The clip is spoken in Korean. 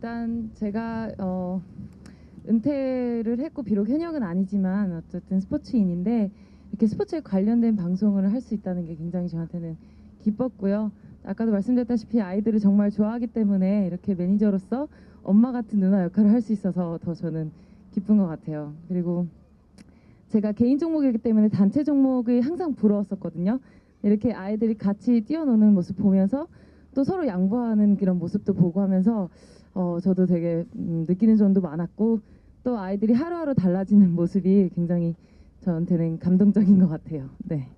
일단 제가 어, 은퇴를 했고 비록 현역은 아니지만 어쨌든 스포츠인인데 이렇게 스포츠에 관련된 방송을 할 수 있다는 게 굉장히 저한테는 기뻤고요. 아까도 말씀드렸다시피 아이들을 정말 좋아하기 때문에 이렇게 매니저로서 엄마 같은 누나 역할을 할 수 있어서 더 저는 기쁜 것 같아요. 그리고 제가 개인 종목이기 때문에 단체 종목이 항상 부러웠었거든요. 이렇게 아이들이 같이 뛰어노는 모습 보면서 또 서로 양보하는 그런 모습도 보고 하면서 어, 저도 되게 음, 느끼는 점도 많았고 또 아이들이 하루하루 달라지는 모습이 굉장히 저한테는 감동적인 것 같아요. 네.